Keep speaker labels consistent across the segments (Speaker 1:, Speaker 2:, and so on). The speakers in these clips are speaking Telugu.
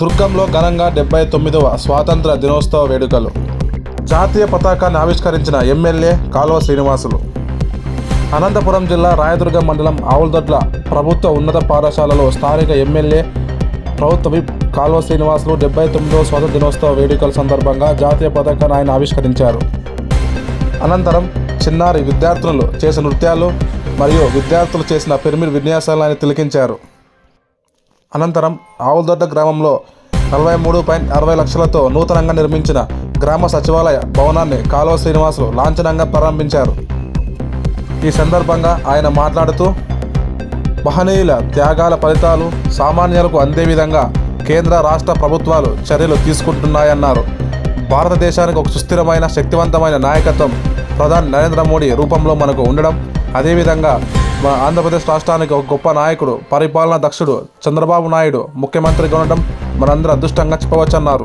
Speaker 1: దుర్గంలో ఘనంగా డెబ్బై తొమ్మిదవ స్వాతంత్ర దినోత్సవ వేడుకలు. జాతీయ పతాకాన్ని ఆవిష్కరించిన ఎమ్మెల్యే కాలువ శ్రీనివాసులు. అనంతపురం జిల్లా రాయదుర్గం మండలం ఆవులదొడ్ల ప్రభుత్వ ఉన్నత పాఠశాలలో స్థానిక ఎమ్మెల్యే ప్రభుత్వ విప్ కాలువ శ్రీనివాసులు డెబ్బై తొమ్మిదవ స్వాతంత్ర దినోత్సవ వేడుకల సందర్భంగా జాతీయ పతాకాన్ని ఆయన ఆవిష్కరించారు. అనంతరం చిన్నారి విద్యార్థులు చేసిన నృత్యాలు మరియు విద్యార్థులు చేసిన పిరమిడ్ విన్యాసాలను ఆయన తిలకించారు. అనంతరం ఆవులదొడ్డ గ్రామంలో నలభై మూడు పాయింట్ అరవై లక్షలతో నూతనంగా నిర్మించిన గ్రామ సచివాలయ భవనాన్ని కాలువ శ్రీనివాసులు లాంఛనంగా ప్రారంభించారు. ఈ సందర్భంగా ఆయన మాట్లాడుతూ మహనీయుల త్యాగాల ఫలితాలు సామాన్యులకు అందే విధంగా కేంద్ర రాష్ట్ర ప్రభుత్వాలు చర్యలు తీసుకుంటున్నాయన్నారు. భారతదేశానికి ఒక సుస్థిరమైన శక్తివంతమైన నాయకత్వం ప్రధాని నరేంద్ర మోడీ రూపంలో మనకు ఉండడం అదేవిధంగా మా ఆంధ్రప్రదేశ్ రాష్ట్రానికి ఒక గొప్ప నాయకుడు పరిపాలనా దక్షుడు చంద్రబాబు నాయుడు ముఖ్యమంత్రిగా ఉండడం మనందరూ అదృష్టంగా చెప్పవచ్చన్నారు.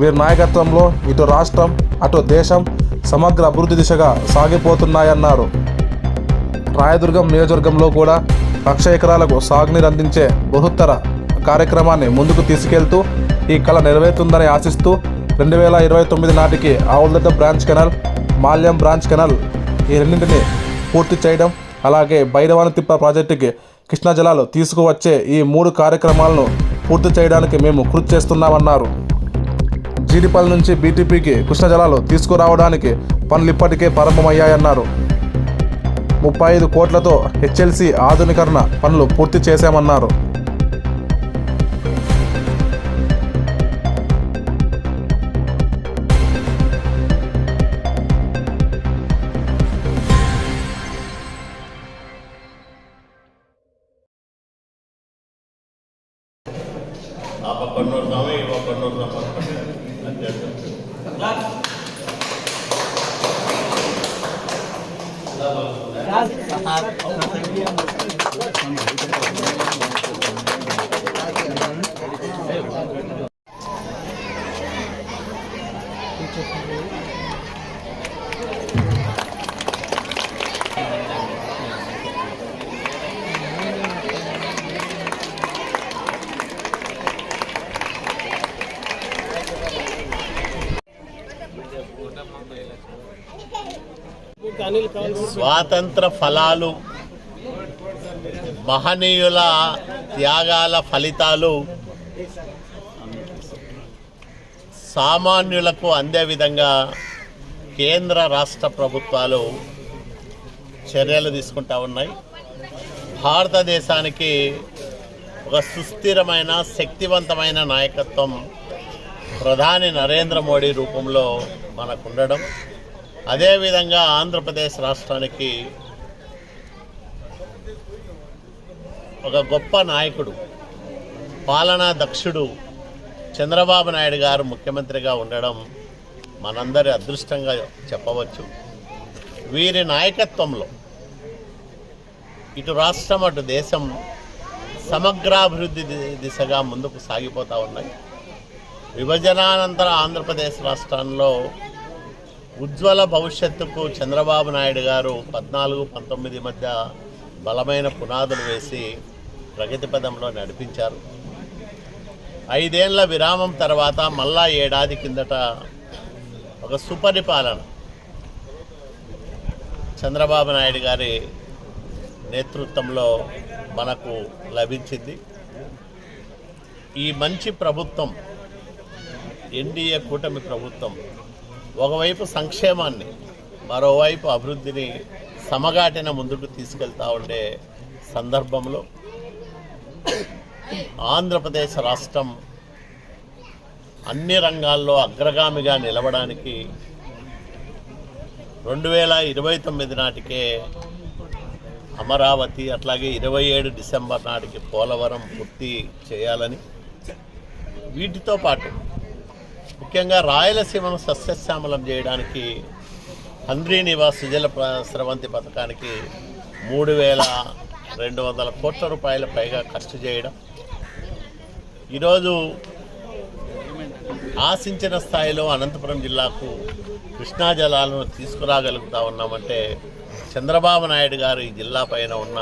Speaker 1: వీరి నాయకత్వంలో ఇటు రాష్ట్రం అటు దేశం సమగ్ర అభివృద్ధి దిశగా సాగిపోతున్నాయన్నారు. రాయదుర్గం నియోజకవర్గంలో కూడా లక్ష ఎకరాలకు సాగునీరు అందించే బృహత్తర కార్యక్రమాన్ని ముందుకు తీసుకెళ్తూ ఈ కళ నెరవేరుతుందని ఆశిస్తూ రెండు వేల ఇరవై తొమ్మిది నాటికి Avuladadda branch canal Malyam branch canal ఈ రెండింటిని పూర్తి చేయడం అలాగే బైరవాని తిప్ప ప్రాజెక్టుకి కృష్ణా జలాలు తీసుకువచ్చే ఈ మూడు కార్యక్రమాలను పూర్తి చేయడానికి మేము కృషి చేస్తున్నామన్నారు. జీడిపల్లి నుంచి బీటీపీకి కృష్ణ జలాలు తీసుకురావడానికి పనులు ఇప్పటికే ప్రారంభమయ్యాయన్నారు. ముప్పై ఐదు కోట్లతో హెచ్ఎల్సి ఆధునీకరణ పనులు పూర్తి చేశామన్నారు.
Speaker 2: ఆ పక్కన్నూరు స్వామి ఈ పక్కన్నూరు స్వామి అధ్యక్షుడు స్వాతంత్ర ఫలాలు మహనీయుల త్యాగాల ఫలితాలు సామాన్యులకు అందే విధంగా కేంద్ర రాష్ట్ర ప్రభుత్వాలు చర్యలు తీసుకుంటా ఉన్నాయి. భారతదేశానికి ఒక సుస్థిరమైన శక్తివంతమైన నాయకత్వం ప్రధాని నరేంద్ర మోడీ రూపంలో మనకు ఉండడం అదేవిధంగా ఆంధ్రప్రదేశ్ రాష్ట్రానికి ఒక గొప్ప నాయకుడు పాలనా దక్షుడు చంద్రబాబు నాయుడు గారు ముఖ్యమంత్రిగా ఉండడం మనందరి అదృష్టంగా చెప్పవచ్చు. వీరి నాయకత్వంలో ఇటు రాష్ట్రం అటు దేశం సమగ్రాభివృద్ధి దిశగా ముందుకు సాగిపోతూ ఉన్నాయి. విభజనానంతర ఆంధ్రప్రదేశ్ రాష్ట్రంలో ఉజ్వల భవిష్యత్తుకు చంద్రబాబు నాయుడు గారు పద్నాలుగు పంతొమ్మిది మధ్య బలమైన పునాదులు వేసి ప్రగతి పదంలో నడిపించారు. ఐదేళ్ళ విరామం తర్వాత మళ్ళా ఏడాది కిందట ఒక సుపరిపాలన చంద్రబాబు నాయుడు గారి నేతృత్వంలో మనకు లభించింది. ఈ మంచి ప్రభుత్వం ఎన్డీఏ కూటమి ప్రభుత్వం ఒకవైపు సంక్షేమాన్ని మరోవైపు అభివృద్ధిని సమగాటిన ముందుకు తీసుకెళ్తా ఉండే సందర్భంలో ఆంధ్రప్రదేశ్ రాష్ట్రం అన్ని రంగాల్లో అగ్రగామిగా నిలవడానికి రెండు వేల ఇరవై తొమ్మిది నాటికే అమరావతి అట్లాగే ఇరవై ఏడు డిసెంబర్ నాటికి పోలవరం పూర్తి చేయాలని వీటితో పాటు ముఖ్యంగా రాయలసీమను సస్యశ్యామలం చేయడానికి హంద్రీ నివాస్ సుజల స్రవంతి పథకానికి మూడు వేల రెండు వందల కోట్ల రూపాయల పైగా ఖర్చు చేయడం. ఈరోజు ఆశించిన స్థాయిలో అనంతపురం జిల్లాకు కృష్ణా జలాలను తీసుకురాగలుగుతా ఉన్నామంటే చంద్రబాబు నాయుడు గారు ఈ జిల్లా పైన ఉన్న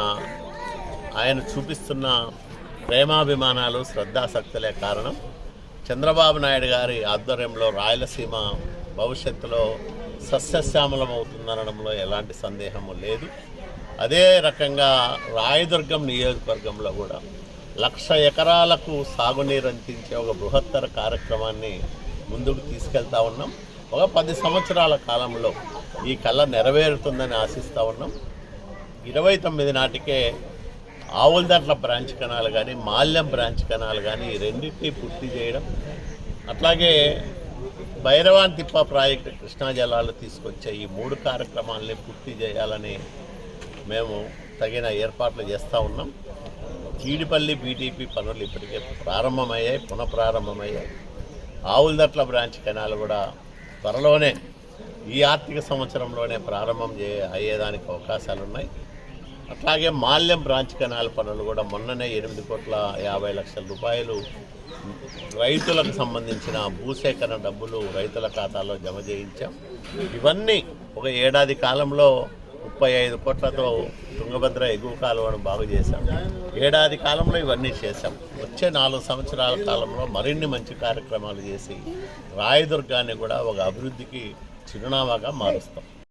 Speaker 2: ఆయన చూపిస్తున్న ప్రేమాభిమానాలు శ్రద్ధాసక్తులే కారణం. చంద్రబాబు నాయుడు గారి ఆధ్వర్యంలో రాయలసీమ భవిష్యత్తులో సస్యశ్యామలం అవుతుందనడంలో ఎలాంటి సందేహము లేదు. అదే రకంగా రాయదుర్గం నియోజకవర్గంలో కూడా లక్ష ఎకరాలకు సాగునీరు అందించే ఒక బృహత్తర కార్యక్రమాన్ని ముందుకు తీసుకెళ్తా ఉన్నాం. ఒక పది సంవత్సరాల కాలంలో ఈ కళ నెరవేరుతుందని ఆశిస్తూ ఉన్నాం. ఇరవై తొమ్మిది నాటికే ఆవులదట్ల బ్రాంచ్ కణాలు కానీ మాల్యం బ్రాంచ్ కణాలు కానీ ఈ రెండింటినీ పూర్తి చేయడం. అట్లాగే భైరవాన్ తిప్ప ప్రాజెక్టు కృష్ణా జలాలు తీసుకొచ్చే ఈ మూడు కార్యక్రమాలని పూర్తి చేయాలని మేము తగిన ఏర్పాట్లు చేస్తూ ఉన్నాం. చీడిపల్లి బీటీపీ పనులు ఇప్పటికే ప్రారంభమయ్యాయి పునఃప్రారంభమయ్యాయి. ఆవులదట్ల బ్రాంచ్ కెనాల్ కూడా త్వరలోనే ఈ ఆర్థిక సంవత్సరంలోనే ప్రారంభం చే అయ్యేదానికి అవకాశాలు ఉన్నాయి అట్లాగే మాల్యం బ్రాంచ్ కెనాల్ పనులు కూడా మొన్ననే ఎనిమిది కోట్ల యాభై లక్షల రూపాయలు రైతులకు సంబంధించిన భూసేకరణ డబ్బులు రైతుల ఖాతాలో జమ చేయించాం. ఇవన్నీ ఒక ఏడాది కాలంలో ముప్పై ఐదు కోట్లతో తుంగభద్ర ఎగువ కాలువను బాగు చేశాం. ఏడాది కాలంలో ఇవన్నీ చేశాం. వచ్చే నాలుగు సంవత్సరాల కాలంలో మరిన్ని మంచి కార్యక్రమాలు చేసి రాయదుర్గాన్ని కూడా ఒక అభివృద్ధికి చిరునామాగా మారుస్తాం.